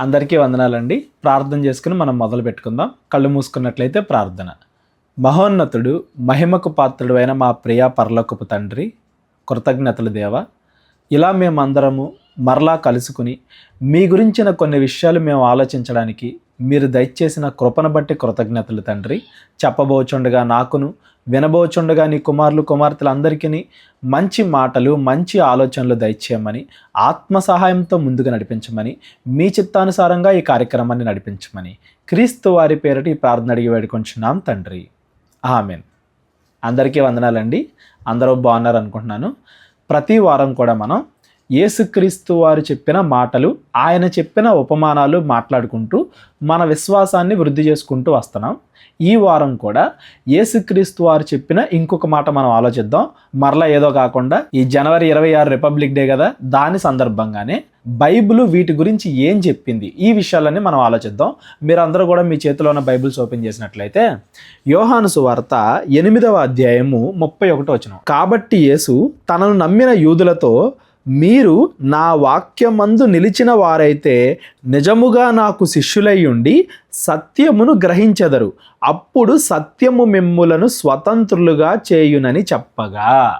అందరికీ వందనాలండి. ప్రార్థన చేసుకుని మనం మొదలు పెట్టుకుందాం. కళ్ళు మూసుకున్నట్లయితే ప్రార్థన. మహోన్నతుడు మహిమకు పాత్రుడు అయిన మా ప్రియ పరలోకపు తండ్రి కృతజ్ఞతలు దేవ. ఇలా మేమందరము మరలా కలుసుకుని మీ గురించిన కొన్ని విషయాలు మేము ఆలోచించడానికి మీరు దయచేసిన కృపను బట్టి కృతజ్ఞతలు తండ్రి. చెప్పబోచుండగా నాకును వినబోచుండగా నీ కుమారులు కుమార్తెలందరికీ మంచి మాటలు మంచి ఆలోచనలు దయచేయమని ఆత్మ సహాయంతో ముందుకు నడిపించమని మీ చిత్తానుసారంగా ఈ కార్యక్రమాన్ని నడిపించమని క్రీస్తు వారి పేరటి ఈ ప్రార్థన అడిగి వేడుకొంచున్నాం తండ్రి. ఆమెన్. అందరికీ వందనాలండి. అందరూ బాగున్నారు అనుకుంటున్నాను ప్రతి వారం కూడా మనం యేసుక్రీస్తు వారు చెప్పిన మాటలు ఆయన చెప్పిన ఉపమానాలు మాట్లాడుకుంటూ మన విశ్వాసాన్ని వృద్ధి చేసుకుంటూ వస్తున్నాం. ఈ వారం కూడా యేసుక్రీస్తు వారు చెప్పిన ఇంకొక మాట మనం ఆలోచిద్దాం. మరలా ఏదో కాకుండా ఈ జనవరి ఇరవై ఆరు రిపబ్లిక్ డే కదా దాని సందర్భంగానే బైబిల్ వీటి గురించి ఏం చెప్పింది? ఈ విషయాలన్నీ మనం ఆలోచిద్దాం. మీరందరూ కూడా మీ చేతిలో ఉన్న బైబిల్స్ ఓపెన్ చేసినట్లయితే యోహాను సువార్త ఎనిమిదవ అధ్యాయము ముప్పై ఒకటో వచ్చిన కాబట్టి యేసు తనను నమ్మిన యూదులతో మీరు నా వాక్యమందు నిలిచిన వారైతే నిజముగా నాకు శిష్యులయ్యుండి సత్యమును గ్రహించెదరు. అప్పుడు సత్యము మిమ్ములను స్వతంత్రులుగా చేయునని చెప్పగా.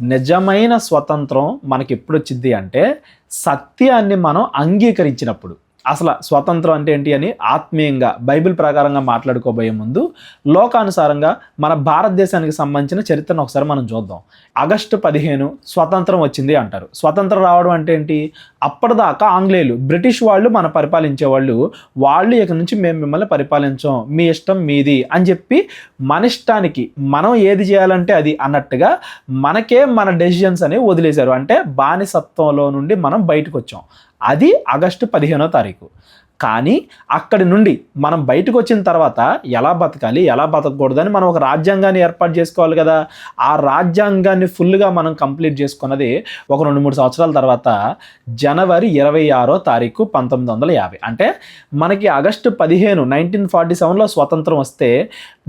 నిజమైన స్వతంత్రం మనకి ఎప్పుడు వచ్చింది అంటే సత్యాన్ని మనం అంగీకరించినప్పుడు. అసలు స్వతంత్రం అంటే ఏంటి అని ఆత్మీయంగా బైబిల్ ప్రకారంగా మాట్లాడుకోబోయే ముందు లోకానుసారంగా మన భారతదేశానికి సంబంధించిన చరిత్రను ఒకసారి మనం చూద్దాం. ఆగస్టు పదిహేను స్వతంత్రం వచ్చింది అంటారు. స్వతంత్రం రావడం అంటే ఏంటి? అప్పటిదాకా ఆంగ్లేయులు బ్రిటిష్ వాళ్ళు మన పరిపాలించే వాళ్ళు వాళ్ళు ఇక నుంచి మేము మిమ్మల్ని పరిపాలించాం మీ ఇష్టం మీది అని చెప్పి మన ఇష్టానికి మనం ఏది చేయాలంటే అది అన్నట్టుగా మనకే మన డెసిషన్స్ అనేవి వదిలేశారు. అంటే బానిసత్వంలో నుండి మనం బయటకు వచ్చాం. అది ఆగస్టు పదిహేనో తారీఖు. కానీ అక్కడి నుండి మనం బయటకు వచ్చిన తర్వాత ఎలా బతకాలి ఎలా బతకూడదని మనం ఒక రాజ్యాంగాన్ని ఏర్పాటు చేసుకోవాలి కదా. ఆ రాజ్యాంగాన్ని ఫుల్గా మనం కంప్లీట్ చేసుకున్నది ఒక రెండు మూడు సంవత్సరాల తర్వాత జనవరి ఇరవై ఆరో తారీఖు పంతొమ్మిది వందల యాభై. అంటే మనకి ఆగస్టు పదిహేను నైన్టీన్ ఫార్టీ సెవెన్లో స్వతంత్రం వస్తే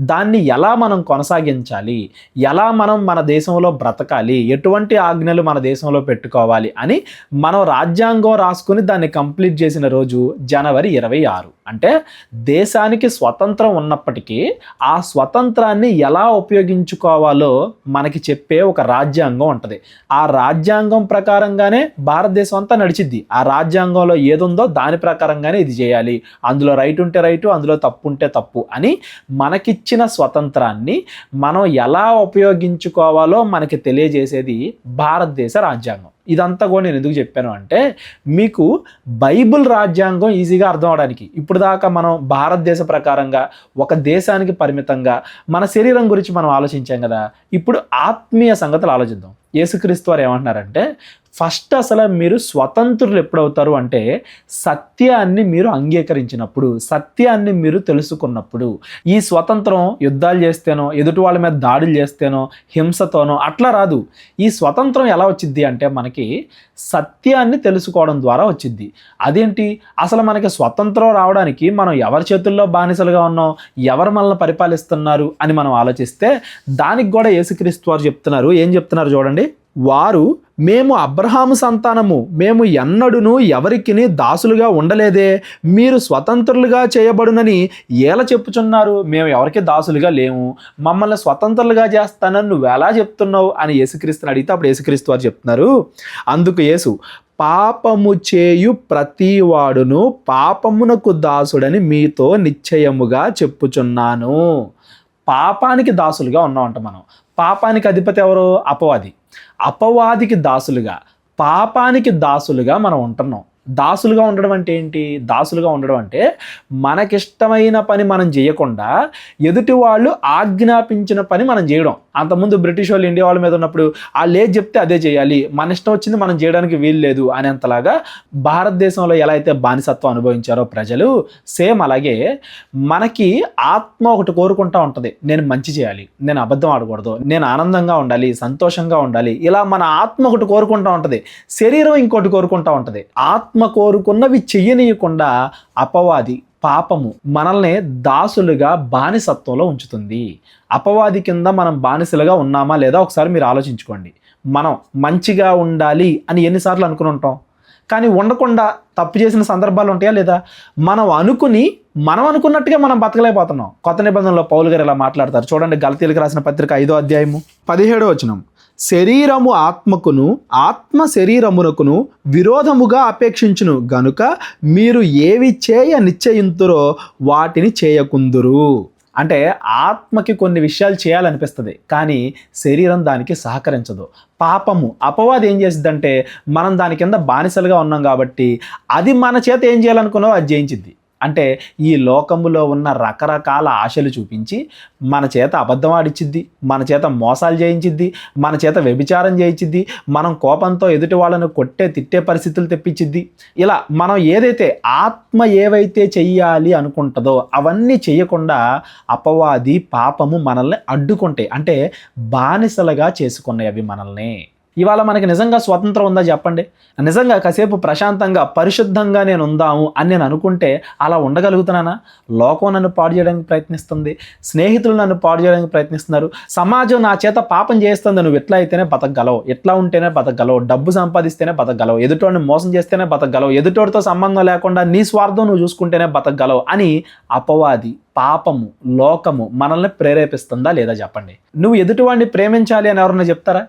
దాన్ని ఎలా మనం కొనసాగించాలి ఎలా మనం మన దేశంలో బ్రతకాలి ఎటువంటి ఆజ్ఞలు మన దేశంలో పెట్టుకోవాలి అని మనం రాజ్యాంగం రాసుకుని దాన్ని కంప్లీట్ చేసిన రోజు జనవరి ఇరవై ఆరు. అంటే దేశానికి స్వతంత్రం ఉన్నప్పటికీ ఆ స్వతంత్రాన్ని ఎలా ఉపయోగించుకోవాలో మనకి చెప్పే ఒక రాజ్యాంగం ఉంటుంది. ఆ రాజ్యాంగం ప్రకారంగానే భారతదేశం అంతా నడిచిద్ది. ఆ రాజ్యాంగంలో ఏదుందో దాని ప్రకారంగానే ఇది చేయాలి. అందులో రైట్ ఉంటే రైటు అందులో తప్పు ఉంటే తప్పు అని మనకిచ్చిన స్వతంత్రాన్ని మనం ఎలా ఉపయోగించుకోవాలో మనకి తెలియజేసేది భారతదేశ రాజ్యాంగం. ఇదంతా కూడా నేను ఎందుకు చెప్పాను అంటే మీకు బైబిల్ రాజ్యాంగం ఈజీగా అర్థం అవడానికి. ఇప్పుడు దాకా మనం భారతదేశ ప్రకారంగా ఒక దేశానికి పరిమితంగా మన శరీరం గురించి మనం ఆలోచించాం కదా. ఇప్పుడు ఆత్మీయ సంగతులు ఆలోచిద్దాం. యేసుక్రీస్తు వారు ఏమంటున్నారంటే ఫస్ట్ అసలు మీరు స్వతంత్రులు ఎప్పుడవుతారు అంటే సత్యాన్ని మీరు అంగీకరించినప్పుడు సత్యాన్ని మీరు తెలుసుకున్నప్పుడు. ఈ స్వతంత్రం యుద్ధాలు చేస్తేనో ఎదుటి వాళ్ళ మీద దాడులు చేస్తేనో హింసతోనో అట్లా రాదు. ఈ స్వతంత్రం ఎలా వచ్చింది అంటే మనకి సత్యాన్ని తెలుసుకోవడం ద్వారా వచ్చింది అదేంటి? అసలు మనకి స్వతంత్రం రావడానికి మనం ఎవరి చేతుల్లో బానిసలుగా ఉన్నాం ఎవరు మనల్ని పరిపాలిస్తున్నారు అని మనం ఆలోచిస్తే దానికి కూడా యేసుక్రీస్తు వారు చెప్తున్నారు. ఏం చెప్తున్నారు చూడండి? వారు మేము అబ్రహాము సంతానము మేము ఎన్నడును ఎవరికిని దాసులుగా ఉండలేదే మీరు స్వతంత్రులుగా చేయబడునని ఎలా చెప్పుచున్నారు? మేము ఎవరికి దాసులుగా లేము. మమ్మల్ని స్వతంత్రులుగా చేస్తానని నువ్వు ఎలా చెప్తున్నావు? అని యేసుక్రీస్తుని అడిగితే అప్పుడు యేసుక్రీస్తు వారు చెప్తున్నారు. అందుకు యేసు పాపము చేయు ప్రతివాడును పాపమునకు దాసుడని మీతో నిశ్చయముగా చెప్పుచున్నాను. పాపానికి దాసులుగా ఉన్నామంట మనం. పాపానికి అధిపతి ఎవరు? అపవాది. అపవాదికి దాసులుగా పాపానికి దాసులుగా మనం ఉంటున్నాం. దాసులుగా ఉండడం అంటే ఏంటి? దాసులుగా ఉండడం అంటే మనకిష్టమైన పని మనం చేయకుండా ఎదుటి వాళ్ళు ఆజ్ఞాపించిన పని మనం చేయడం అంతకుముందు బ్రిటిష్ వాళ్ళు ఇండియా వాళ్ళ మీద ఉన్నప్పుడు వాళ్ళు ఏది చెప్తే అదే చేయాలి మన ఇష్టం వచ్చింది మనం చేయడానికి వీలు లేదు అనేంతలాగా భారతదేశంలో ఎలా అయితే బానిసత్వం అనుభవించారో ప్రజలు సేమ్ అలాగే మనకి ఆత్మ ఒకటి కోరుకుంటా ఉంటుంది. నేను మంచి చేయాలి. నేను అబద్ధం ఆడకూడదు. నేను ఆనందంగా ఉండాలి. సంతోషంగా ఉండాలి. ఇలా మన ఆత్మ ఒకటి కోరుకుంటా ఉంటుంది. శరీరం ఇంకోటి కోరుకుంటా ఉంటుంది. ఆత్మ కోరుకున్నవి చెయ్యనీయకుండా అపవాది పాపము మనల్ని దాసులుగా బానిసత్వంలో ఉంచుతుంది. అపవాది కింద మనం బానిసలుగా ఉన్నామా లేదా ఒకసారి మీరు ఆలోచించుకోండి. మనం మంచిగా ఉండాలి అని ఎన్నిసార్లు అనుకుని ఉంటాం. కానీ ఉండకుండా తప్పు చేసిన సందర్భాలు ఉంటాయా లేదా? మనం అనుకుని మనం అనుకున్నట్టుగా మనం బతకలేకపోతున్నాం. కొత్త నిబంధనలో పౌలు గారు ఇలా మాట్లాడతారు. చూడండి గలతీలకు రాసిన పత్రిక ఐదో అధ్యాయము పదిహేడో వచనం. శరీరము ఆత్మకును ఆత్మ శరీరమునకును విరోధముగా అపేక్షించును. గనుక మీరు ఏవి చేయ నిశ్చయింతురో వాటిని చేయకుందురు. అంటే ఆత్మకి కొన్ని విషయాలు చేయాలనిపిస్తుంది కానీ శరీరం దానికి సహకరించదు. పాపము అపవాది ఏం చేసిద్దంటే మనం దాని కింద బానిసలుగా ఉన్నాం కాబట్టి అది మన చేత ఏం చేయాలనుకున్నావో అది జయించిద్ది. అంటే ఈ లోకములో ఉన్న రకరకాల ఆశలు చూపించి మన చేత అబద్ధం ఆడిచ్చిద్ది మన చేత మోసాలు చేయించిద్ది మన చేత వ్యభిచారం చేయించిద్ది మనం కోపంతో ఎదుటి వాళ్ళను కొట్టే తిట్టే పరిస్థితులు తెప్పించిద్ది. ఇలా మనం ఏదైతే ఆత్మ ఏవైతే చెయ్యాలి అనుకుంటుందో అవన్నీ చేయకుండా అపవాది పాపము మనల్ని అడ్డుకుంటాయి. అంటే బానిసలుగా చేసుకున్నాయి అవి మనల్ని. ఇవాళ మనకి నిజంగా స్వతంత్రం ఉందా చెప్పండి? నిజంగా కాసేపు ప్రశాంతంగా పరిశుద్ధంగా నేను ఉందాము అని నేను అనుకుంటే అలా ఉండగలుగుతున్నానా? లోకం నన్ను పాడు చేయడానికి ప్రయత్నిస్తుంది స్నేహితులు నన్ను పాడు చేయడానికి ప్రయత్నిస్తున్నారు సమాజం నా చేత పాపం చేస్తుంది నువ్వు ఎట్లా అయితేనే బతకగలవు ఎట్లా ఉంటేనే బతకగలవు డబ్బు సంపాదిస్తేనే బతకగలవు ఎదుటోడిని మోసం చేస్తేనే బతకగలవు ఎదుటోడితో సంబంధం లేకుండా నీ స్వార్థం నువ్వు చూసుకుంటేనే బతకగలవు అని అపవాది పాపము లోకము మనల్ని ప్రేరేపిస్తుందా లేదా చెప్పండి? నువ్వు ఎదుటివాడిని ప్రేమించాలి అని ఎవరన్నా చెప్తారా?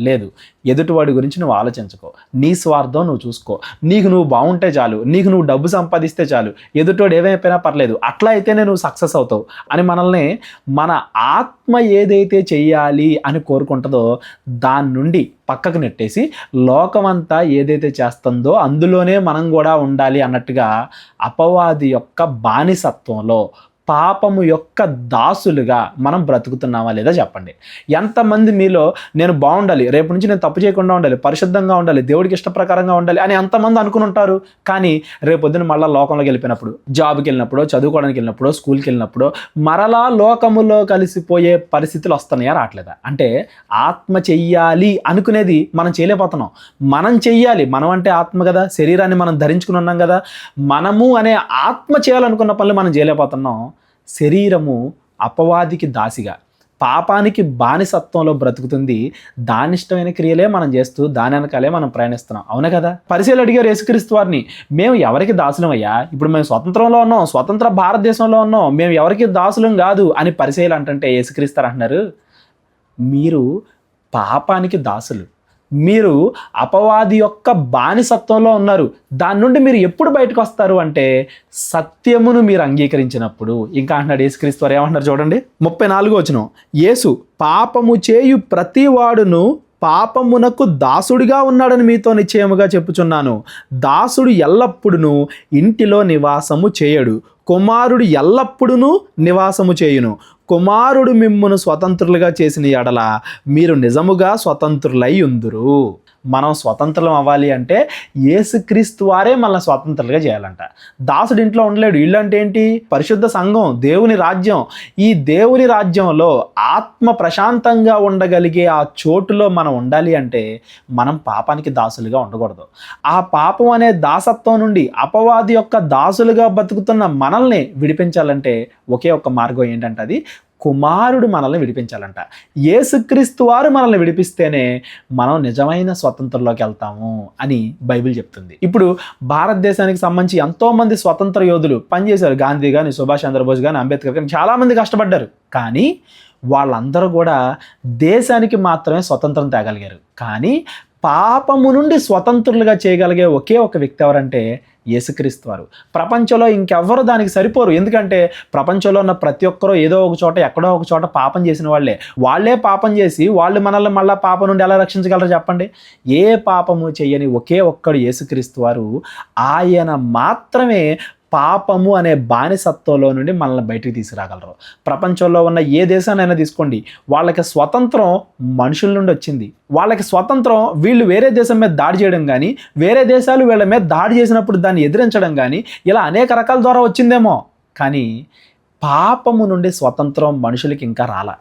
లేదు. ఎదుటివాడి గురించి నువ్వు ఆలోచించుకో. నీ స్వార్థం నువ్వు చూసుకో. నీకు నువ్వు బాగుంటే చాలు. నీకు నువ్వు డబ్బు సంపాదిస్తే చాలు. ఎదుటోడు ఏమైపోయినా పర్లేదు. అట్లా అయితేనే నువ్వు సక్సెస్ అవుతావు అని మనల్ని మన ఆత్మ ఏదైతే చేయాలి అని కోరుకుంటుందో దాని నుండి పక్కకు నెట్టేసి లోకమంతా ఏదైతే చేస్తుందో అందులోనే మనం కూడా ఉండాలి అన్నట్టుగా అపవాది యొక్క బానిసత్వంలో పాపము యొక్క దాసులుగా మనం బ్రతుకుతున్నామా లేదా చెప్పండి. ఎంతమంది మీలో నేను బాగుండాలి రేపు నుంచి నేను తప్పు చేయకుండా ఉండాలి పరిశుద్ధంగా ఉండాలి దేవుడికి ఇష్టప్రకారంగా ఉండాలి అని ఎంతమంది అనుకుని ఉంటారు? కానీ రేపు మళ్ళీ లోకంలోకి వెళ్ళిపోయినప్పుడు జాబ్కి వెళ్ళినప్పుడు చదువుకోవడానికి వెళ్ళినప్పుడు స్కూల్కి వెళ్ళినప్పుడు మరలా లోకములో కలిసిపోయే పరిస్థితులు వస్తున్నాయా రావట్లేదా? అంటే ఆత్మ చెయ్యాలి అనుకునేది మనం చేయలేకపోతున్నాం. మనం చెయ్యాలి మనం అంటే ఆత్మ కదా శరీరాన్ని మనం ధరించుకుని ఉన్నాం కదా మనము అనే ఆత్మ చేయాలనుకున్న పనులు మనం చేయలేకపోతున్నాం. శరీరము అపవాదికి దాసిగా పాపానికి బానిసత్వంలో బ్రతుకుతుంది. దాని ఇష్టమైన క్రియలే మనం చేస్తూ దాని వెనకాలే మనం ప్రయాణిస్తున్నాం. అవునా కదా? పరిశీలి అడిగారు యేసుక్రీస్తు వారిని మేము ఎవరికి దాసులం అయ్యా ఇప్పుడు మేము స్వతంత్రంలో ఉన్నాం స్వతంత్ర భారతదేశంలో ఉన్నాం మేము ఎవరికి దాసులం కాదు అని పరిశీలి అంటుంటే యేసుక్రీస్తారు అంటున్నారు. మీరు పాపానికి దాసులు. మీరు అపవాది యొక్క బానిసత్వంలో ఉన్నారు. దాని నుండి మీరు ఎప్పుడు బయటకు వస్తారు అంటే సత్యమును మీరు అంగీకరించినప్పుడు. ఇంకా అంటున్నాడు యేసుక్రీస్తు వారు ఏమంటున్నారు చూడండి. ముప్పై నాలుగో వచ్చిన యేసు పాపము చేయు ప్రతివాడును పాపమునకు దాసుడిగా ఉన్నాడని మీతో నిశ్చయముగా చెప్పుచున్నాను. దాసుడు ఎల్లప్పుడును ఇంటిలో నివాసము చేయడు. కుమారుడు ఎల్లప్పుడూ నివాసము చేయును. కుమారుడు మిమ్మును స్వతంత్రులుగా చేసిన ఎడల మీరు నిజముగా స్వతంత్రులై ఉందురు. మనం స్వతంత్రం అవ్వాలి అంటే ఏసుక్రీస్తు వారే మనల్ని స్వతంత్రులుగా చేయాలంట. దాసుడు ఇంట్లో ఉండలేడు. ఇల్లు అంటే ఏంటి? పరిశుద్ధ సంఘం దేవుని రాజ్యం. ఈ దేవుని రాజ్యంలో ఆత్మ ప్రశాంతంగా ఉండగలిగే ఆ చోటులో మనం ఉండాలి అంటే మనం పాపానికి దాసులుగా ఉండకూడదు. ఆ పాపం అనే దాసత్వం నుండి అపవాది యొక్క దాసులుగా బతుకుతున్న మనల్ని విడిపించాలంటే ఒకే ఒక్క మార్గం ఏంటంటే అది కుమారుడు మనల్ని విడిపించాలంట. యేసుక్రీస్తు వారు మనల్ని విడిపిస్తేనే మనం నిజమైన స్వతంత్రంలోకి వెళ్తాము అని బైబిల్ చెప్తుంది. ఇప్పుడు భారతదేశానికి సంబంధించి ఎంతోమంది స్వతంత్ర యోధులు పనిచేశారు. గాంధీ కానీ సుభాష్ చంద్రబోస్ కానీ అంబేద్కర్ కానీ చాలామంది కష్టపడ్డారు. కానీ వాళ్ళందరూ కూడా దేశానికి మాత్రమే స్వతంత్రం తేగలిగారు. కానీ పాపము నుండి స్వతంత్రులుగా చేయగలిగే ఒకే ఒక వ్యక్తి ఎవరంటే యేసుక్రీస్తు వారు ప్రపంచంలో ఇంకెవ్వరు దానికి సరిపోరు. ఎందుకంటే ప్రపంచంలో ఉన్న ప్రతి ఒక్కరూ ఏదో ఒక చోట ఎక్కడో ఒక చోట పాపం చేసిన వాళ్ళే. వాళ్ళే పాపం చేసి వాళ్ళు మనల్ని మళ్ళీ పాపం నుండి ఎలా రక్షించగలరు చెప్పండి? ఏ పాపము చేయని ఒకే ఒక్కడు యేసుక్రీస్తు వారు ఆయన మాత్రమే పాపము అనే బానిసత్వంలో నుండి మనల్ని బయటికి తీసుకురాగలరు. ప్రపంచంలో ఉన్న ఏ దేశానైనా తీసుకోండి. వాళ్ళకి స్వతంత్రం మనుషుల నుండి వచ్చింది. వాళ్ళకి స్వతంత్రం వీళ్ళు వేరే దేశం మీద దాడి చేయడం కానీ వేరే దేశాలు వీళ్ళ మీద దాడి చేసినప్పుడు దాన్ని ఎదిరించడం కానీ ఇలా అనేక రకాల ద్వారా వచ్చిందేమో. కానీ పాపము నుండి స్వతంత్రం మనుషులకి ఇంకా రాలా.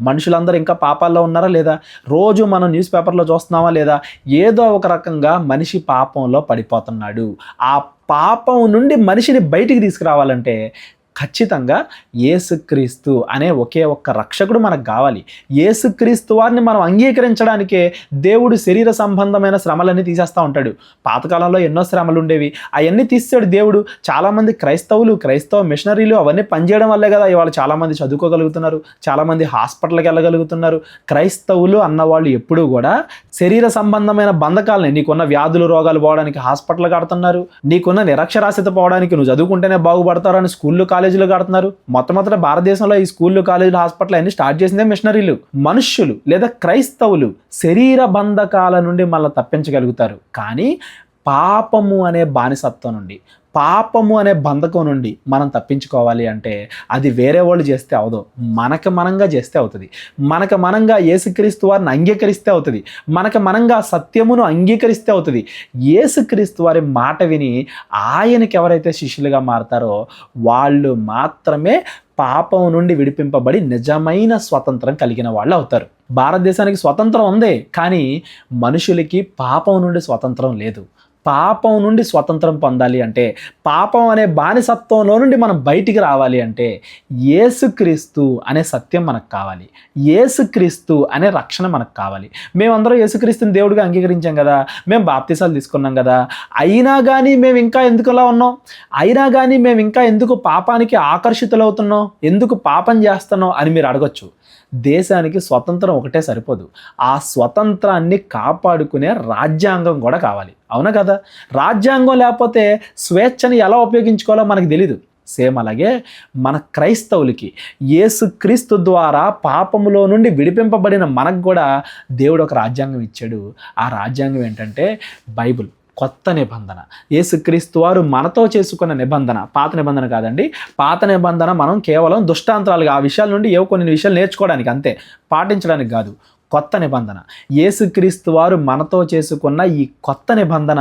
మనుషులందరూ ఇంకా పాపాల్లో ఉన్నారా లేదా? రోజు మనం న్యూస్ పేపర్లో చూస్తున్నామా లేదా? ఏదో ఒక రకంగా మనిషి పాపంలో పడిపోతున్నాడు. ఆ పాపం నుండి మనిషిని బయటికి తీసుకురావాలంటే ఖచ్చితంగా ఏసుక్రీస్తు అనే ఒకే ఒక్క రక్షకుడు మనకు కావాలి. ఏసుక్రీస్తు వారిని మనం అంగీకరించడానికే దేవుడు శరీర సంబంధమైన శ్రమలన్నీ తీసేస్తూ ఉంటాడు. పాతకాలంలో ఎన్నో శ్రమలు ఉండేవి. అవన్నీ తీసాడు దేవుడు. చాలామంది క్రైస్తవులు క్రైస్తవ మిషనరీలు అవన్నీ పనిచేయడం వల్లే కదా ఇవాళ చాలామంది చదువుకోగలుగుతున్నారు. చాలామంది హాస్పిటల్కి వెళ్ళగలుగుతున్నారు. క్రైస్తవులు అన్నవాళ్ళు ఎప్పుడూ కూడా శరీర సంబంధమైన బంధకాలని నీకున్న వ్యాధులు రోగాలు పోవడానికి హాస్పిటల్ కడుతున్నారు. నీకున్న నిరక్షరాస్యత పోవడానికి నువ్వు చదువుకుంటేనే బాగుపడతారని స్కూల్లో స్కూళ్ళు కాలేజీలు కడుతున్నారు. మొట్టమొదట భారతదేశంలో ఈ స్కూళ్ళు కాలేజీలు హాస్పిటల్ అన్ని స్టార్ట్ చేసిందే మిషనరీలు. మనుష్యులు లేదా క్రైస్తవులు శరీర బంధకాల నుండి మళ్ళీ తప్పించగలుగుతారు. కానీ పాపము అనే బానిసత్వం నుండి పాపము అనే బంధకం నుండి మనం తప్పించుకోవాలి అంటే అది వేరే వాళ్ళు చేస్తే అవదు. మనకు మనంగా చేస్తే అవుతుంది. మనకు మనంగా ఏసుక్రీస్తు వారిని అంగీకరిస్తే అవుతుంది. మనకు మనంగా సత్యమును అంగీకరిస్తే అవుతుంది. యేసుక్రీస్తు వారి మాట విని ఆయనకి ఎవరైతే శిష్యులుగా మారతారో వాళ్ళు మాత్రమే పాపం నుండి విడిపింపబడి నిజమైన స్వతంత్రం కలిగిన వాళ్ళు అవుతారు. భారతదేశానికి స్వతంత్రం ఉంది కానీ మనుషులకి పాపం నుండి స్వతంత్రం లేదు. పాపం నుండి స్వతంత్రం పొందాలి అంటే పాపం అనే బానిసత్వంలో నుండి మనం బయటికి రావాలి అంటే ఏసుక్రీస్తు అనే సత్యం మనకు కావాలి. ఏసుక్రీస్తు అనే రక్షణ మనకు కావాలి. మేమందరం ఏసుక్రీస్తుని దేవుడిగా అంగీకరించాం కదా మేము బాప్తిసాలు తీసుకున్నాం కదా అయినా కానీ మేము ఇంకా ఎందుకులా ఉన్నాం? అయినా కానీ మేము ఇంకా ఎందుకు పాపానికి ఆకర్షితులవుతున్నాం? ఎందుకు పాపం చేస్తున్నాం అని మీరు అడగొచ్చు. దేశానికి స్వతంత్రం ఒకటే సరిపోదు. ఆ స్వతంత్రాన్ని కాపాడుకునే రాజ్యాంగం కూడా కావాలి. అవునా కదా? రాజ్యాంగం లేకపోతే స్వేచ్ఛని ఎలా ఉపయోగించుకోవాలో మనకు తెలీదు. సేమ్ అలాగే మన క్రైస్తవులకి యేసుక్రీస్తు ద్వారా పాపములో నుండి విడిపింపబడిన మనకు కూడా దేవుడు ఒక రాజ్యాంగం ఇచ్చాడు. ఆ రాజ్యాంగం ఏంటంటే బైబిల్. కొత్త నిబంధన. యేసుక్రీస్తు వారు మనతో చేసుకున్న నిబంధన. పాత నిబంధన కాదండి. పాత నిబంధన మనం కేవలం దుష్టాంతరాలుగా ఆ విషయాల నుండి ఏవో కొన్ని విషయాలు నేర్చుకోవడానికి అంతే. పాటించడానికి కాదు. కొత్త నిబంధన. యేసుక్రీస్తు వారు మనతో చేసుకున్న ఈ కొత్త నిబంధన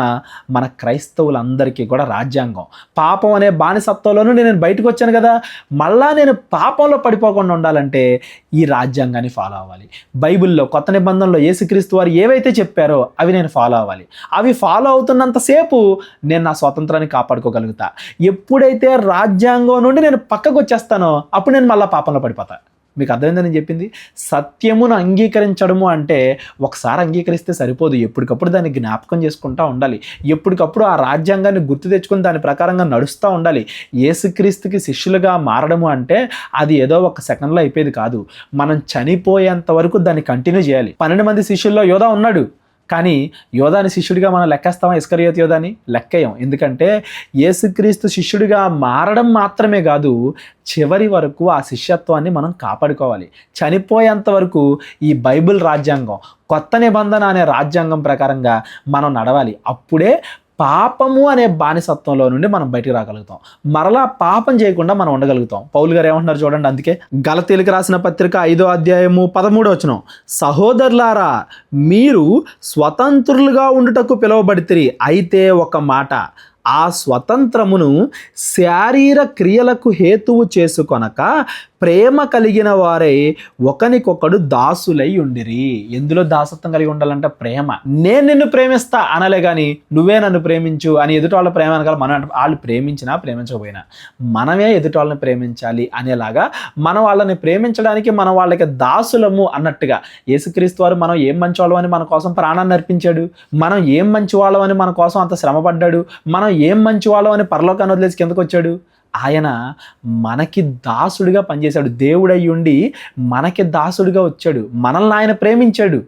మన క్రైస్తవులందరికీ కూడా రాజ్యాంగం. పాపం అనే బానిసత్వంలో నుండి నేను బయటకు వచ్చాను కదా. మళ్ళా నేను పాపంలో పడిపోకుండా ఉండాలంటే ఈ రాజ్యాంగాన్ని ఫాలో అవ్వాలి. బైబిల్లో కొత్త నిబంధనలో యేసుక్రీస్తు వారు ఏవైతే చెప్పారో అవి నేను ఫాలో అవ్వాలి. అవి ఫాలో అవుతున్నంతసేపు నేను నా స్వాతంత్రాన్ని కాపాడుకోగలుగుతా. ఎప్పుడైతే రాజ్యాంగం నుండి నేను పక్కకు వచ్చేస్తానో అప్పుడు నేను మళ్ళీ పాపంలో పడిపోతా. మీకు అర్థమైందని చెప్పింది? సత్యమును అంగీకరించడము అంటే ఒకసారి అంగీకరిస్తే సరిపోదు. ఎప్పటికప్పుడు దాన్ని జ్ఞాపకం చేసుకుంటూ ఉండాలి. ఎప్పటికప్పుడు ఆ రాజ్యాంగాన్ని గుర్తు తెచ్చుకుని దాని ప్రకారంగా నడుస్తూ ఉండాలి. ఏసుక్రీస్తుకి శిష్యులుగా మారడము అంటే అది ఏదో ఒక సెకండ్లో అయిపోయేది కాదు. మనం చనిపోయేంత వరకు దాన్ని కంటిన్యూ చేయాలి. పన్నెండు మంది శిష్యుల్లో యోధా ఉన్నాడు. కానీ యోధాని శిష్యుడిగా మనం లెక్కేస్తామా? ఇస్కరియోత్ యోధాని? లెక్కయం. ఎందుకంటే యేసుక్రీస్తు శిష్యుడిగా మారడం మాత్రమే కాదు చివరి వరకు ఆ శిష్యత్వాన్ని మనం కాపాడుకోవాలి. చనిపోయేంత వరకు ఈ బైబిల్ రాజ్యాంగం కొత్త నిబంధన అనే రాజ్యాంగం ప్రకారంగా మనం నడవాలి. అప్పుడే పాపము అనే బానిసత్వంలో నుండి మనం బయటికి రాగలుగుతాం. మరలా పాపం చేయకుండా మనం ఉండగలుగుతాం. పౌలు గారు ఏమంటున్నారు చూడండి అందుకే గలతీలకు రాసిన పత్రిక ఐదో అధ్యాయము పదమూడో వచ్చిన సహోదరులారా మీరు స్వతంత్రులుగా ఉండుటకు పిలువబడితే అయితే ఒక మాట ఆ స్వతంత్రమును శారీర క్రియలకు హేతువు చేసుకొనక ప్రేమ కలిగిన వారే ఒకనికొకడు దాసులై ఉండిరి. ఎందులో దాసత్వం కలిగి ఉండాలంటే ప్రేమ. నేను నిన్ను ప్రేమిస్తా అనలే కానీ నువ్వే నన్ను ప్రేమించు అని ఎదుటి వాళ్ళ ప్రేమ అనగా మనం అంటే వాళ్ళు ప్రేమించినా ప్రేమించకపోయినా మనమే ఎదుటి వాళ్ళని ప్రేమించాలి అనేలాగా మనం వాళ్ళని ప్రేమించడానికి మన వాళ్ళకి దాసులము అన్నట్టుగా యేసుక్రీస్తు వారు మనం ఏం మంచి వాళ్ళమని మన కోసం ప్రాణాన్ని అర్పించాడు? మనం ఏం మంచి వాళ్ళమని మన కోసం అంత శ్రమపడ్డాడు? మనం మనం ఏం మంచి అని పరలోకాన్ని వదిలేసి కిందకు వచ్చాడు? ఆయన మనకి దాసుడిగా పనిచేశాడు. దేవుడై ఉండి మనకి దాసుడిగా వచ్చాడు. మనల్ని ఆయన ప్రేమించాడు.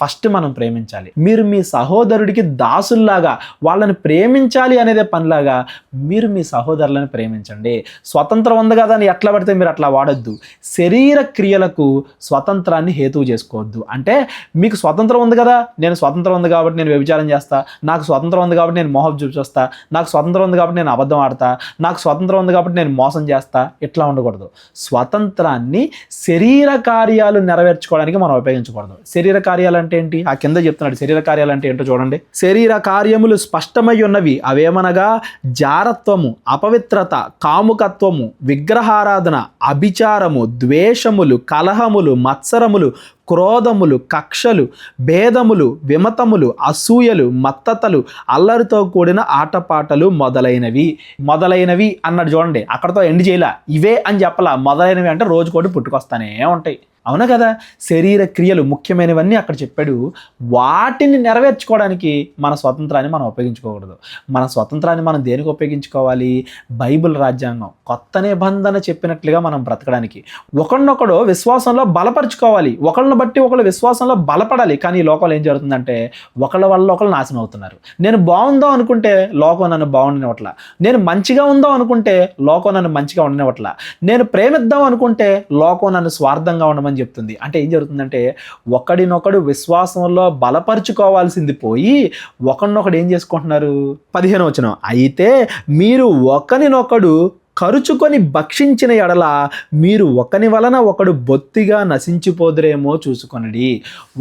ఫస్ట్ మనం ప్రేమించాలి. మీరు మీ సహోదరుడికి దాసుల్లాగా వాళ్ళని ప్రేమించాలి అనేదే పనిలాగా మీరు మీ సహోదరులను ప్రేమించండి. స్వతంత్రం ఉంది కదా అని ఎట్లా పడితే మీరు అట్లా వాడొద్దు. శరీర క్రియలకు స్వతంత్రాన్ని హేతువు చేసుకోవద్దు. అంటే మీకు స్వతంత్రం ఉంది కదా నేను స్వతంత్రం ఉంది కాబట్టి నేను వ్యభిచారం చేస్తా నాకు స్వతంత్రం ఉంది కాబట్టి నేను మోహం చూపిస్తా నాకు స్వతంత్రం ఉంది కాబట్టి నేను అబద్ధం ఆడతా నాకు స్వతంత్రం ఉంది కాబట్టి నేను మోసం చేస్తా ఇట్లా ఉండకూడదు. స్వతంత్రాన్ని శరీర కార్యాలు నెరవేర్చుకోవడానికి మనం ఉపయోగించకూడదు. శరీర కార్యాలు అంటే ఏంటి? ఆ కింద చెప్తున్నాడు శరీర కార్యాలు అంటే ఏంటో చూడండి. శరీర కార్యములు స్పష్టమై ఉన్నవి అవేమనగా జారత్వము అపవిత్రత కాముకత్వము విగ్రహారాధన అభిచారము ద్వేషములు కలహములు మత్సరములు క్రోధములు కక్షలు భేదములు విమతములు అసూయలు మత్తతలు అల్లరితో కూడిన ఆటపాటలు మొదలైనవి. మొదలైనవి అన్నాడు చూడండి అక్కడతో ఎండ్ చేయలే. ఇవే అని చెప్పలా మొదలైనవి అంటే రోజు కూడా పుట్టుకొస్తానే ఉంటాయి. అవునా కదా? శరీర క్రియలు ముఖ్యమైనవన్నీ అక్కడ చెప్పాడు. వాటిని నెరవేర్చుకోవడానికి మన స్వతంత్రాన్ని మనం ఉపయోగించుకోకూడదు. మన స్వతంత్రాన్ని మనం దేనికి ఉపయోగించుకోవాలి? బైబిల్ రాజ్యాంగం కొత్త నిబంధన చెప్పినట్లుగా మనం బ్రతకడానికి. ఒకరినొకడు విశ్వాసంలో బలపరుచుకోవాలి. ఒకళ్ళని బట్టి ఒకళ్ళు విశ్వాసంలో బలపడాలి. కానీ ఈ లోకంలో ఏం జరుగుతుందంటే ఒకళ్ళ వల్ల ఒకళ్ళు నాశనం అవుతున్నారు. నేను బాగుందో అనుకుంటే లోకం నన్ను బాగుండనివ్వట్ల. నేను మంచిగా ఉందో అనుకుంటే లోకం నన్ను మంచిగా ఉండనివ్వట్ల. నేను ప్రేమిద్దాం అనుకుంటే లోకం నన్ను స్వార్థంగా ఉండమని చెప్తుంది. అంటే ఏం జరుగుతుందంటే ఒకడినొకడు విశ్వాసంలో బలపరుచుకోవాల్సింది పోయి ఒకడినొకడు ఏం చేసుకుంటున్నారు? పదిహేను వచనం. అయితే మీరు ఒకరినొకడు కరుచుకొని భక్షించిన ఎడల మీరు ఒకని వలన ఒకడు బొత్తిగా నశించిపోదురేమో చూసుకొనడి.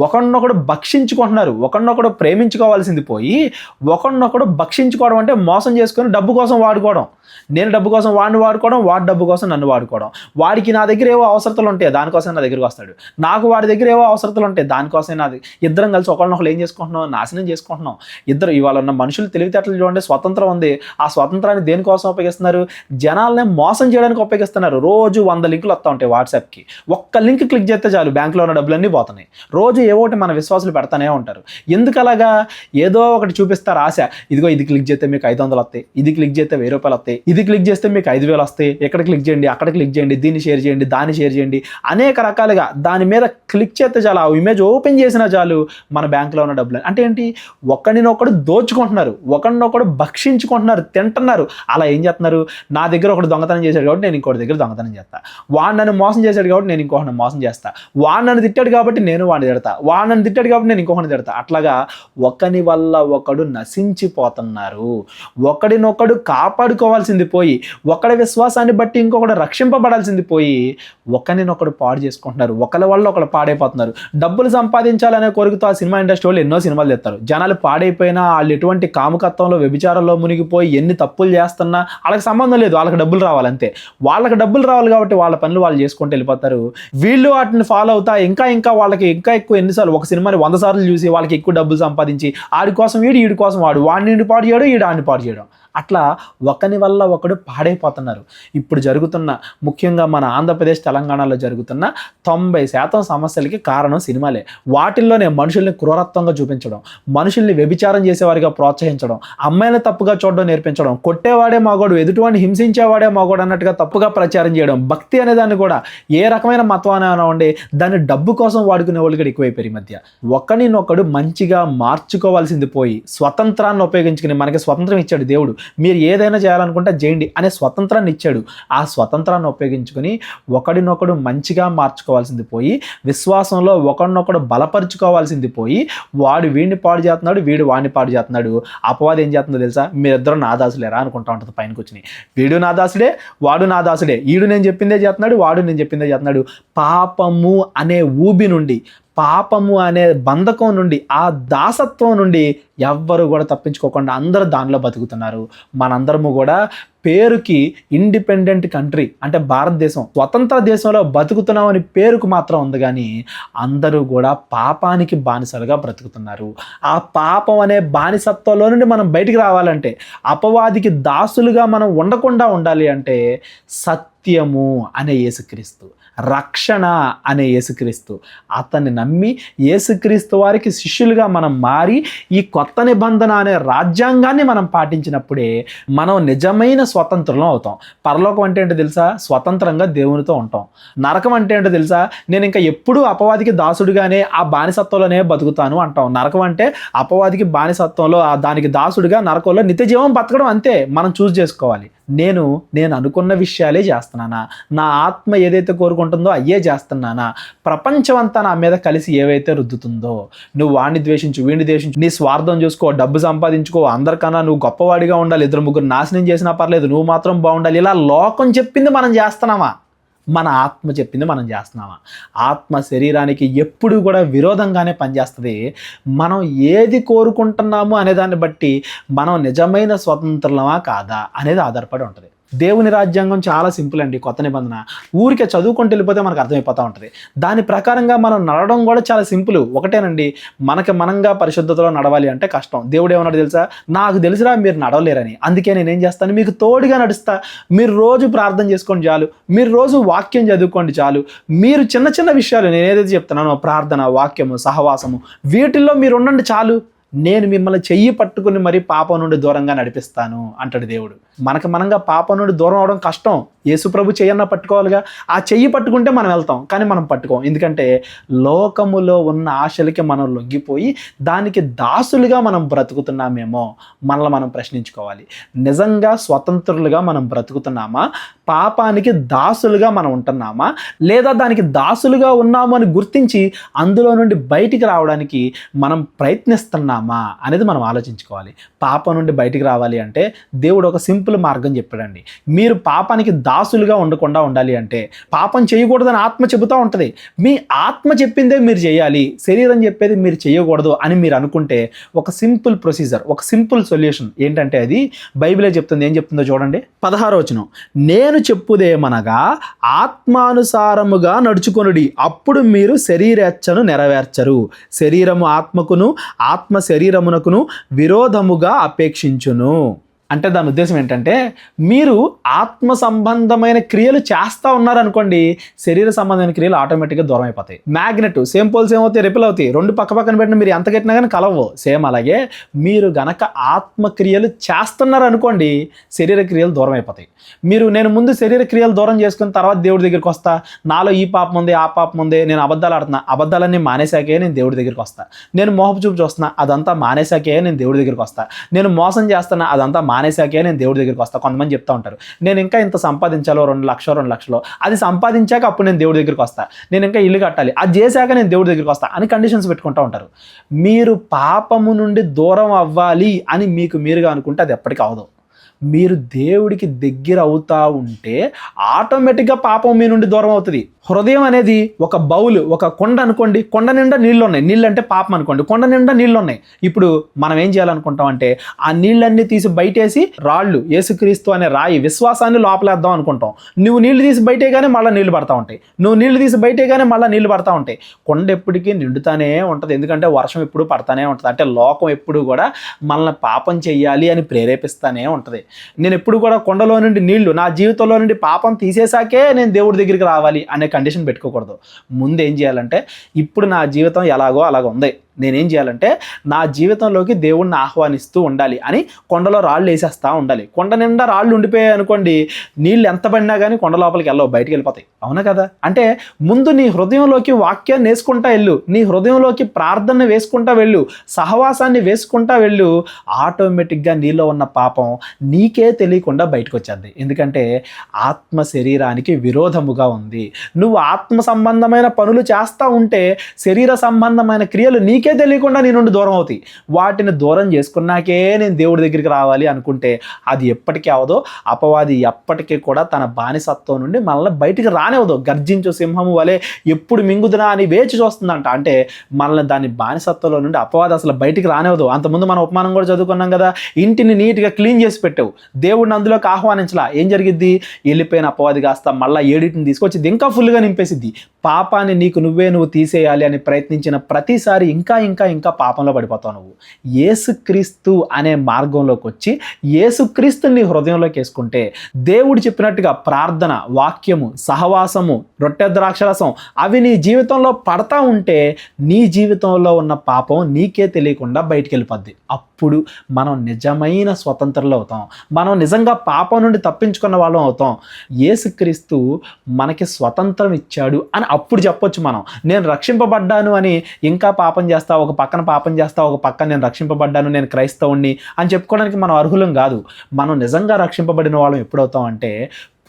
ఒకడినొకడు భక్షించుకుంటున్నారు ఒకడినొకడు ప్రేమించుకోవాల్సింది పోయి ఒకడినొకడు భక్షించుకోవడం అంటే మోసం చేసుకొని డబ్బు కోసం వాడుకోవడం. నేను డబ్బు కోసం వాడిని వాడుకోవడం వాడి డబ్బు కోసం నన్ను వాడుకోవడం. వాడికి నా దగ్గర ఏవో అవసరతలు ఉంటాయి దానికోసం నా దగ్గరికి వస్తాడు. నాకు వాడి దగ్గర ఏవో అవసరతలు ఉంటాయి దానికోసం నాది ఇద్దరం కలిసి ఒకళ్ళనొకళ్ళు ఏం చేసుకుంటున్నాం? నాశనం చేసుకుంటున్నాం. ఇద్దరు ఇవాళ ఉన్న మనుషులు తెలివితేటలు చూడండి స్వతంత్రం ఉంది. ఆ స్వతంత్రాన్ని దేనికోసం ఉపయోగిస్తున్నారు? జనాల్ని మోసం చేయడానికి ఉపయోగిస్తున్నారు. రోజు వంద లింకులు వస్తూ ఉంటాయి వాట్సాప్కి. ఒక్క లింక్ క్లిక్ చేస్తే చాలు బ్యాంకులో ఉన్న డబ్బులన్నీ పోతున్నాయి. రోజు ఏవో ఒకటి మన విశ్వాసులు పెడతానే ఉంటారు. ఎందుకు అలాగా ఏదో ఒకటి చూపిస్తారు ఆశ. ఇదిగో ఇది క్లిక్ చేస్తే మీకు ఐదు వందలు వస్తాయి. ఇది క్లిక్ చేస్తే వెయ్యి రూపాయలు వస్తాయి. ఇది క్లిక్ చేస్తే మీకు ఐదు వేలు వస్తాయి. ఎక్కడ క్లిక్ చేయండి? అక్కడ క్లిక్ చేయండి. దీన్ని షేర్ చేయండి. దాన్ని షేర్ చేయండి. అనేక రకాలుగా దాని మీద క్లిక్ చేస్తే చాలు ఆ ఇమేజ్ ఓపెన్ చేసినా చాలు మన బ్యాంకులో ఉన్న డబ్బులు. అంటే ఏంటి? ఒకడినొకడు దోచుకుంటున్నారు. ఒకడినొకడు భక్షించుకుంటున్నారు. తింటున్నారు. అలా ఏం చేస్తున్నారు? నా దగ్గర ఒకటి దొంగతనం చేశాడు కాబట్టి నేను ఇంకోటి దగ్గర దొంగతనం చేస్తా. వాడు నన్ను మోసం చేశాడు కాబట్టి నేను ఇంకొకటి మోసం చేస్తా. వాడు నన్ను తిట్టాడు కాబట్టి నేను వాడిని తిడతా. వాడు నన్ను తిట్టాడు కాబట్టి నేను ఇంకొకటి తిడతా. అట్లాగా ఒకని వల్ల ఒకడు నశించిపోతున్నారు. ఒకడినొకడు కాపాడుకోవాల్సింది పోయి ఒకడి విశ్వాసాన్ని బట్టి ఇంకొకడు రక్షింపబడాల్సింది పోయి ఒకరినొకడు పాడు చేసుకుంటున్నారు. ఒకరి వల్ల ఒకడు పాడైపోతున్నారు. డబ్బులు సంపాదించాలనే కోరికతో ఆ సినిమా ఇండస్ట్రీ వాళ్ళు ఎన్నో సినిమాలు తెస్తారు. జనాలు పాడైపోయినా వాళ్ళు ఎటువంటి కామకత్వంలో వ్యభిచారంలో మునిగిపోయి ఎన్ని తప్పులు చేస్తున్నా వాళ్ళకి సంబంధం లేదు. వాళ్ళకి డబ్బులు రావాలంతే వాళ్ళకి డబ్బులు రావాలి కాబట్టి వాళ్ళ పనులు వాళ్ళు చేసుకుంటూ వెళ్ళిపోతారు. వీళ్ళు వాటిని ఫాలో అవుతా ఇంకా ఇంకా వాళ్ళకి ఇంకా ఎక్కువ ఎన్నిసార్లు ఒక సినిమాని వంద సార్లు చూసి వాళ్ళకి ఎక్కువ డబ్బులు సంపాదించి ఆడి కోసం వీడు వీడి కోసం వాడు వాడిని పాడు చేయడం ఈడు ఆడిని పాడు చేయడం. అట్లా ఒకని వల్ల ఒకడు పాడైపోతున్నారు. ఇప్పుడు జరుగుతున్న ముఖ్యంగా మన ఆంధ్రప్రదేశ్ తెలంగాణలో జరుగుతున్న తొంభై శాతం సమస్యలకి కారణం సినిమాలే. వాటిల్లోనే మనుషుల్ని క్రూరత్వంగా చూపించడం మనుషుల్ని వ్యభిచారం చేసేవారిగా ప్రోత్సహించడం అమ్మాయిని తప్పుగా చూడడం నేర్పించడం కొట్టేవాడే మాగోడు ఎదుటివాడిని హింసించేవాడే మాగోడు అన్నట్టుగా తప్పుగా ప్రచారం చేయడం భక్తి అనే దాన్ని కూడా ఏ రకమైన మతం ఉండి దాన్ని డబ్బు కోసం వాడుకునే వాళ్ళు కూడా ఎక్కువైపోయారు ఈ మధ్య. ఒకరినొకడు మంచిగా మార్చుకోవాల్సింది పోయి స్వతంత్రాన్ని ఉపయోగించుకుని మనకి స్వతంత్రం ఇచ్చాడు దేవుడు. మీరు ఏదైనా చేయాలనుకుంటే చేయండి అనే స్వతంత్రాన్ని ఇచ్చాడు. ఆ స్వతంత్రాన్ని ఉపయోగించుకొని ఒకడినొకడు మంచిగా మార్చుకోవాల్సింది పోయి విశ్వాసంలో ఒకడినొకడు బలపరుచుకోవాల్సింది పోయి వాడు వీడిని పాడు చేస్తున్నాడు వీడు వాడిని పాడు చేస్తున్నాడు. అపవాదం ఏం చేస్తుందో తెలుసా? మీరిద్దరు నాదాసులేరా అనుకుంటా ఉంటుంది పైన కూర్చుని వీడు నాదాసుడే వాడు నాదాసుడే. ఈడు వీడు నేను చెప్పిందే చేస్తున్నాడు వాడు నేను చెప్పిందే చేస్తున్నాడు. పాపము అనే ఊబి నుండి పాపము అనే బంధకం నుండి ఆ దాసత్వం నుండి ఎవ్వరు కూడా తప్పించుకోకుండా అందరూ దానిలో బతుకుతున్నారు. మనందరము కూడా పేరుకి ఇండిపెండెంట్ కంట్రీ అంటే భారతదేశం స్వతంత్ర దేశంలో బతుకుతున్నాం అని పేరుకు మాత్రం ఉంది కానీ అందరూ కూడా పాపానికి బానిసలుగా బ్రతుకుతున్నారు. ఆ పాపం అనే బానిసత్వంలో నుండి మనం బయటికి రావాలంటే అపవాదికి దాసులుగా మనం ఉండకుండా ఉండాలి అంటే సత్యము అనే యేసుక్రీస్తు. రక్షణ అనే యేసుక్రీస్తు. అతన్ని నమ్మి యేసుక్రీస్తు వారికి శిష్యులుగా మనం మారి ఈ కొత్త నిబంధన అనే రాజ్యాంగాన్ని మనం పాటించినప్పుడే మనం నిజమైన స్వతంత్రం అవుతాం. పరలోకం అంటే ఏంటో తెలుసా? స్వతంత్రంగా దేవునితో ఉంటాం. నరకం అంటే ఏంటో తెలుసా? నేను ఇంకా ఎప్పుడూ అపవాదికి దాసుడుగానే ఆ బానిసత్వంలోనే బతుకుతాను అంటాం. నరకం అంటే అపవాదికి బానిసత్వంలో ఆ దానికి దాసుడుగా నరకంలో నిత్యజీవం బతకడం అంతే. మనం చూస్ చేసుకోవాలి. నేను నేను అనుకున్న విషయాలే చేస్తున్నానా? నా ఆత్మ ఏదైతే ఉంటుందో అయ్యే చేస్తున్నానా? ప్రపంచం అంతా నా మీద కలిసి ఏవైతే రుద్దుతుందో నువ్వు వాడిని ద్వేషించు వీడిని ద్వేషించు నీ స్వార్థం చూసుకో డబ్బు సంపాదించుకో అందరికన్నా నువ్వు గొప్పవాడిగా ఉండాలి. ఇద్దరు ముగ్గురు నాశనం చేసినా పర్లేదు నువ్వు మాత్రం బాగుండాలి. ఇలా లోకం చెప్పింది మనం చేస్తున్నామా? మన ఆత్మ చెప్పింది మనం చేస్తున్నామా? ఆత్మ శరీరానికి ఎప్పుడు కూడా విరోధంగానే పనిచేస్తుంది. మనం ఏది కోరుకుంటున్నాము అనే దాన్ని బట్టి మనం నిజమైన స్వతంత్రమా కాదా అనేది ఆధారపడి ఉంటుంది. దేవుని రాజ్యాంగం చాలా సింపుల్ అండి కొత్త నిబంధన. ఊరికే చదువుకుంటూ వెళ్ళిపోతే మనకు అర్థమైపోతూ ఉంటుంది. దాని ప్రకారంగా మనం నడవడం కూడా చాలా సింపుల్. ఒకటేనండి మనకి మనంగా పరిశుద్ధతలో నడవాలి అంటే కష్టం. దేవుడు ఏమన్నాడు తెలుసా? నాకు తెలుసురా మీరు నడవలేరని. అందుకే నేనేం చేస్తాను? మీకు తోడుగా నడుస్తా. మీరు రోజు ప్రార్థన చేసుకోండి చాలు. మీరు రోజు వాక్యం చదువుకోండి చాలు. మీరు చిన్న చిన్న విషయాలు నేను ఏదైతే చెప్తున్నానో ప్రార్థన వాక్యము సహవాసము వీటిల్లో మీరు ఉండండి చాలు. నేను మిమ్మల్ని చెయ్యి పట్టుకుని మరి పాపం నుండి దూరంగా నడిపిస్తాను అంటాడు దేవుడు. మనకు మనంగా పాపం నుండి దూరం అవడం కష్టం. యేసుప్రభు చెయ్యన్న పట్టుకోవాలిగా? ఆ చెయ్యి పట్టుకుంటే మనం వెళ్తాం కానీ మనం పట్టుకోం. ఎందుకంటే లోకములో ఉన్న ఆశలకి మనం లొంగిపోయి దానికి దాసులుగా మనం బ్రతుకుతున్నామేమో మనల్ని మనం ప్రశ్నించుకోవాలి. నిజంగా స్వతంత్రులుగా మనం బ్రతుకుతున్నామా? పాపానికి దాసులుగా మనం ఉంటున్నామా? లేదా దానికి దాసులుగా ఉన్నాము అని గుర్తించి అందులో నుండి బయటికి రావడానికి మనం ప్రయత్నిస్తున్నామా అనేది మనం ఆలోచించుకోవాలి. పాపం నుండి బయటికి రావాలి అంటే దేవుడు ఒక సింపుల్ మార్గం చెప్పాడండి. మీరు పాపానికి దా దాసులుగా ఉండకుండా ఉండాలి అంటే పాపం చేయకూడదని ఆత్మ చెబుతూ ఉంటుంది. మీ ఆత్మ చెప్పిందే మీరు చేయాలి శరీరం చెప్పేది మీరు చేయకూడదు అని మీరు అనుకుంటే ఒక సింపుల్ ప్రొసీజర్ ఒక సింపుల్ సొల్యూషన్ ఏంటంటే అది బైబిలే చెప్తుంది. ఏం చెప్తుందో చూడండి. పదహారో వచనం నేను చెప్పుదేమనగా ఆత్మానుసారముగా నడుచుకొనుడి అప్పుడు మీరు శరీరేచ్ఛను నెరవేర్చరు. శరీరము ఆత్మకును ఆత్మ శరీరమునకును విరోధముగా అపేక్షించును. అంటే దాని ఉద్దేశం ఏంటంటే మీరు ఆత్మ సంబంధమైన క్రియలు చేస్తూ ఉన్నారనుకోండి శరీర సంబంధమైన క్రియలు ఆటోమేటిక్గా దూరం అయిపోతాయి. మ్యాగ్నెట్ సేమ్ పోల్స్ ఏమవుతాయి? రిపిల్ అవుతాయి. రెండు పక్క పక్కన పెట్టిన మీరు ఎంత కట్టినా కానీ కలవవు సేమ్ అలాగే మీరు గనక ఆత్మక్రియలు చేస్తున్నారనుకోండి చేస్తున్నారు అనుకోండి శరీర క్రియలు దూరం అయిపోతాయి. మీరు నేను ముందు శరీర క్రియలు దూరం చేసుకున్న తర్వాత దేవుడి దగ్గరికి వస్తా. నాలో ఈ పాపం ఉంది ఆ పాపం ఉంది నేను అబద్ధాలు ఆడుతున్నా. అబద్ధాలన్నీ మానేశాకే నేను దేవుడి దగ్గరికి వస్తా. నేను మోహపు చూపు చూస్తున్నా అదంతా మానేశాకే నేను దేవుడి దగ్గరికి వస్తా. నేను మోసం చేస్తున్నా అదంతా మానేశాకే నేను దేవుడి దగ్గరికి వస్తా. కొంతమంది చెప్తా ఉంటారు నేను ఇంకా ఇంత సంపాదించాలో రెండు లక్షలు రెండు లక్షలు? అది సంపాదించాక అప్పుడు నేను దేవుడి దగ్గరికి వస్తా. నేను ఇంకా ఇల్లు కట్టాలి. అది చేశాక నేను దేవుడి దగ్గరికి వస్తా. అని కండిషన్స్ పెట్టుకుంటూ ఉంటారు. మీరు పాపము నుండి దూరం అవ్వాలి అని మీకు మీరుగా అనుకుంటే అది ఎప్పటికీ అవదు. మీరు దేవుడికి దగ్గర అవుతా ఉంటే ఆటోమేటిక్గా పాపం మీ నుండి దూరం అవుతుంది. హృదయం అనేది ఒక బౌల్ ఒక కొండ అనుకోండి కొండ నిండా నీళ్ళు ఉన్నాయి నీళ్ళు అంటే పాపం అనుకోండి. కొండ నిండా నీళ్ళు ఉన్నాయి ఇప్పుడు మనం ఏం చేయాలనుకుంటాం అంటే ఆ నీళ్ళన్నీ తీసి బయటేసి రాళ్ళు యేసుక్రీస్తు అనే రాయి విశ్వాసాన్ని లోపలేద్దాం అనుకుంటాం. నువ్వు నీళ్ళు తీసి బయటేగానే మళ్ళీ నీళ్ళు పడతా ఉంటాయి. నువ్వు నీళ్ళు తీసి బయటేగానే మళ్ళీ నీళ్ళు పడతా ఉంటాయి. కొండ ఎప్పటికీ నిండుతానే ఉంటుంది. ఎందుకంటే వర్షం ఎప్పుడు పడతానే ఉంటుంది. అంటే లోకం ఎప్పుడు కూడా మనల్ని పాపం చెయ్యాలి అని ప్రేరేపిస్తానే ఉంటుంది. నేను ఎప్పుడు కూడా కొండలో నుండి నీళ్ళు నా జీవితంలో నుండి పాపం తీసేశాకే నేను దేవుడి దగ్గరికి రావాలి అనే కండిషన్ పెట్టుకోకూడదు. ముందు ఏం చేయాలంటే ఇప్పుడు నా జీవితం ఎలాగో అలాగ ఉంది. నేనేం చేయాలంటే నా జీవితంలోకి దేవుణ్ణి ఆహ్వానిస్తూ ఉండాలి అని కొండలో రాళ్ళు వేసేస్తూ ఉండాలి. కొండ నిండా రాళ్ళు ఉండిపోయాయి అనుకోండి నీళ్ళు ఎంత పడినా కానీ కొండ లోపలికి వెళ్ళవు బయటికి వెళ్ళిపోతాయి. అవునా కదా? అంటే ముందు నీ హృదయంలోకి వాక్యాన్ని వేసుకుంటా వెళ్ళు. నీ హృదయంలోకి ప్రార్థన వేసుకుంటా వెళ్ళు. సహవాసాన్ని వేసుకుంటా వెళ్ళు. ఆటోమేటిక్గా నీలో ఉన్న పాపం నీకే తెలియకుండా బయటకు వచ్చేది ఎందుకంటే ఆత్మ శరీరానికి విరోధముగా ఉంది. నువ్వు ఆత్మ సంబంధమైన పనులు చేస్తూ ఉంటే శరీర సంబంధమైన క్రియలు నీకే తెలియకుండా నీ నుండి దూరం అవుతాయి. వాటిని దూరం చేసుకున్నాకే నేను దేవుడి దగ్గరికి రావాలి అనుకుంటే అది ఎప్పటికీ అవదో. అపవాది ఎప్పటికీ కూడా తన బానిసత్వం నుండి మనల్ని బయటికి రానివ్వదు. గర్జించు సింహము వలె ఎప్పుడు మింగుదునా అని వేచి చూస్తుందంట. అంటే మనల్ని దాని బానిసత్వంలో నుండి అపవాది అసలు బయటికి రానివ్వదు. అంతకుముందు మనం ఉపమానం కూడా చదువుకున్నాం కదా ఇంటిని నీట్గా క్లీన్ చేసి పెట్టావు దేవుడిని అందులోకి ఆహ్వానించలా. ఏం జరిగిద్ది? వెళ్ళిపోయిన అపవాది కాస్త మళ్ళీ ఏడిటిని తీసుకొచ్చి ఇంకా ఫుల్గా నింపేసిద్ది. పాపాన్ని నీకు నువ్వే నువ్వు తీసేయాలి అని ప్రయత్నించిన ప్రతిసారి ఇంకా ఇంకా ఇంకా పాపంలో పడిపోతావు నువ్వు. ఏసుక్రీస్తు అనే మార్గంలోకి వచ్చి ఏసుక్రీస్తుని నీ హృదయంలోకి వేసుకుంటే దేవుడు చెప్పినట్టుగా ప్రార్థన వాక్యము సహవాసము రొట్టె ద్రాక్షరసం అవి నీ జీవితంలో పడతా ఉంటే నీ జీవితంలో ఉన్న పాపం నీకే తెలియకుండా బయటికి వెళ్ళిపోద్ది అప్పుడు మనం నిజమైన స్వతంత్రులు అవుతాం. మనం నిజంగా పాపం నుండి తప్పించుకున్న వాళ్ళం అవుతాం. ఏసుక్రీస్తు మనకి స్వతంత్రం ఇచ్చాడు అని అప్పుడు చెప్పొచ్చు మనం. నేను రక్షింపబడ్డాను అని ఇంకా పాపం చేస్తాను చేస్తా ఒక పక్కన పాపం చేస్తా ఒక పక్కన నేను రక్షింపబడ్డాను నేను క్రైస్తవుణ్ణి అని చెప్పుకోవడానికి మనం అర్హులం కాదు. మనం నిజంగా రక్షింపబడిన వాళ్ళం ఎప్పుడవుతాం అంటే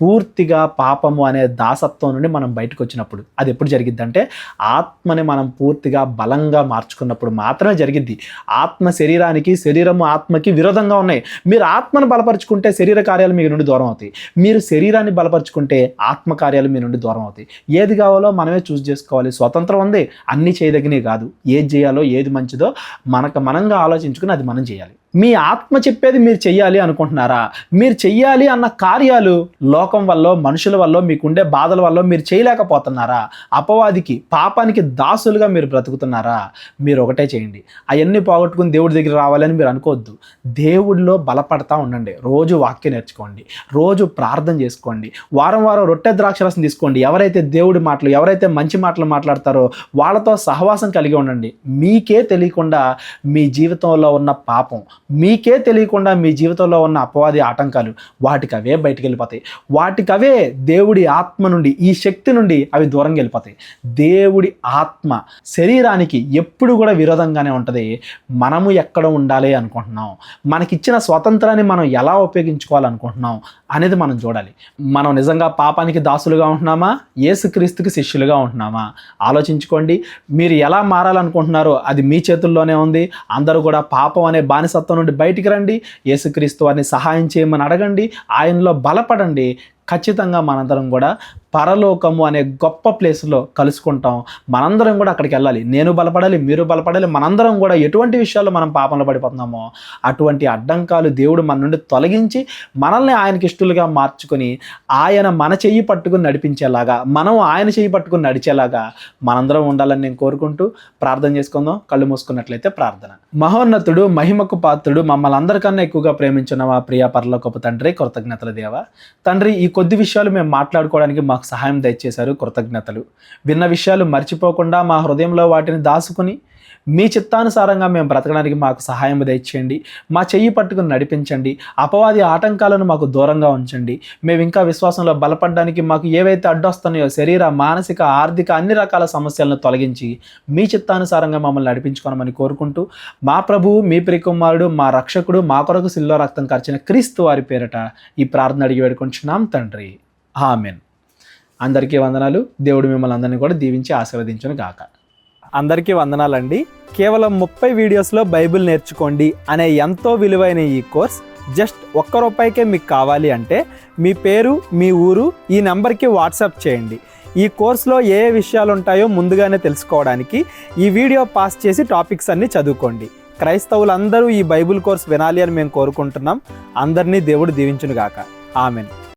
పూర్తిగా పాపము అనే దాసత్వం నుండి మనం బయటకు వచ్చినప్పుడు అది ఎప్పుడు జరిగిద్దంటే ఆత్మని మనం పూర్తిగా బలంగా మార్చుకున్నప్పుడు మాత్రమే జరిగిద్ది. ఆత్మ శరీరానికి శరీరము ఆత్మకి విరోధంగా ఉన్నాయి. మీరు ఆత్మను బలపరుచుకుంటే శరీర కార్యాలు మీ నుండి దూరం అవుతాయి. మీరు శరీరాన్ని బలపరుచుకుంటే ఆత్మ కార్యాలు మీ నుండి దూరం అవుతాయి. ఏది కావాలో మనమే చూస్ చేసుకోవాలి. స్వతంత్రం ఉంది. అన్నీ చేయదగినవి కాదు. ఏది చేయాలో ఏది మంచిదో మనకు మనంగా ఆలోచించుకుని అది మనం చేయాలి. మీ ఆత్మ చెప్పేది మీరు చెయ్యాలి అనుకుంటున్నారా? మీరు చెయ్యాలి అన్న కార్యాలు లోకం వల్ల మనుషుల వల్ల మీకుండే బాధల వల్ల మీరు చేయలేకపోతున్నారా? అపవాదికి పాపానికి దాసులుగా మీరు బ్రతుకుతున్నారా? మీరు ఒకటే చేయండి. అవన్నీ పోగొట్టుకుని దేవుడి దగ్గర రావాలని మీరు అనుకోవద్దు. దేవుడిలో బలపడతా ఉండండి. రోజు వాక్యం నేర్చుకోండి. రోజు ప్రార్థన చేసుకోండి. వారం వారం రొట్టె ద్రాక్షరసం తీసుకోండి. ఎవరైతే దేవుడి మాటలు ఎవరైతే మంచి మాటలు మాట్లాడతారో వాళ్ళతో సహవాసం కలిగి ఉండండి. మీకే తెలియకుండా మీ జీవితంలో ఉన్న పాపం మీకే తెలియకుండా మీ జీవితంలో ఉన్న అపవాది ఆటంకాలు వాటికి అవే బయటికి వెళ్ళిపోతాయి. వాటికి అవే దేవుడి ఆత్మ నుండి ఈ శక్తి నుండి అవి దూరంగా వెళ్ళిపోతాయి. దేవుడి ఆత్మ శరీరానికి ఎప్పుడు కూడా విరోధంగానే ఉంటుంది. మనము ఎక్కడ ఉండాలి అనుకుంటున్నాం? మనకిచ్చిన స్వాతంత్రాన్ని మనం ఎలా ఉపయోగించుకోవాలనుకుంటున్నాం అనేది మనం చూడాలి. మనం నిజంగా పాపానికి దాసులుగా ఉంటున్నామా? ఏసుక్రీస్తుకి శిష్యులుగా ఉంటున్నామా? ఆలోచించుకోండి. మీరు ఎలా మారాలనుకుంటున్నారో అది మీ చేతుల్లోనే ఉంది. అందరూ కూడా పాపం అనే బానిసత్వం నుండి బయటికి రండి. యేసుక్రీస్తు వారిని సహాయం చేయమని అడగండి. ఆయనలో బలపడండి. ఖచ్చితంగా మనందరం కూడా పరలోకము అనే గొప్ప ప్లేస్లో కలుసుకుంటాం. మనందరం కూడా అక్కడికి వెళ్ళాలి. నేను బలపడాలి మీరు బలపడాలి మనందరం కూడా ఎటువంటి విషయాల్లో మనం పాపంలో పడిపోతున్నామో అటువంటి అడ్డంకాలు దేవుడు మన నుండి తొలగించి మనల్ని ఆయనకి ఇష్టలుగా మార్చుకొని ఆయన మన చెయ్యి పట్టుకుని నడిపించేలాగా మనం ఆయన చెయ్యి పట్టుకుని నడిచేలాగా మనందరం ఉండాలని నేను కోరుకుంటూ ప్రార్థన చేసుకుందాం. కళ్ళు మూసుకున్నట్లయితే ప్రార్థన. మహోన్నతుడు మహిమకు పాత్రుడు మమ్మల్ని అందరికన్నా ఎక్కువగా ప్రేమించిన మా ప్రియ పరలోకపు తండ్రి కృతజ్ఞతల దేవ. తండ్రి ఈ కొద్ది విషయాలు మేము మాట్లాడుకోవడానికి మాకు సహాయం దయచేశారు కృతజ్ఞతలు. విన్న విషయాలు మర్చిపోకుండా మా హృదయంలో వాటిని దాచుకుని మీ చిత్తానుసారంగా మేము బ్రతకడానికి మాకు సహాయం దయచేయండి. మా చెయ్యి పట్టుకుని నడిపించండి. అపవాది ఆటంకాలను మాకు దూరంగా ఉంచండి. మేము ఇంకా విశ్వాసంలో బలపడడానికి మాకు ఏవైతే అడ్డొస్తున్నాయో శరీర మానసిక ఆర్థిక అన్ని రకాల సమస్యలను తొలగించి మీ చిత్తానుసారంగా మమ్మల్ని నడిపించుకోనమని కోరుకుంటూ మా ప్రభువు మీ ప్రికుమారుడు మా రక్షకుడు మా కొరకు సిల్లో రక్తం ఖర్చిన క్రీస్తు వారి పేరట ఈ ప్రార్థన అడిగి వేడుకుంటున్నాం తండ్రి. ఆమెన్. అందరికీ వందనాలు. దేవుడు మిమ్మల్ని అందరినీ కూడా దీవించి ఆశీర్వదించను గాక అందరికీ వందనాలండి. కేవలం ముప్పై వీడియోస్లో బైబిల్ నేర్చుకోండి అనే ఎంతో విలువైన ఈ కోర్స్ జస్ట్ ఒక్క రూపాయికే మీకు కావాలి అంటే మీ పేరు మీ ఊరు ఈ నెంబర్కి వాట్సాప్ చేయండి. ఈ కోర్సులో ఏ ఏ విషయాలు ఉంటాయో ముందుగానే తెలుసుకోవడానికి ఈ వీడియో పాస్ చేసి టాపిక్స్ అన్నీ చదువుకోండి. క్రైస్తవులందరూ ఈ బైబిల్ కోర్స్ వినాలి అని మేము కోరుకుంటున్నాం. అందరినీ దేవుడు దీవించునుగాక. ఆమెన్.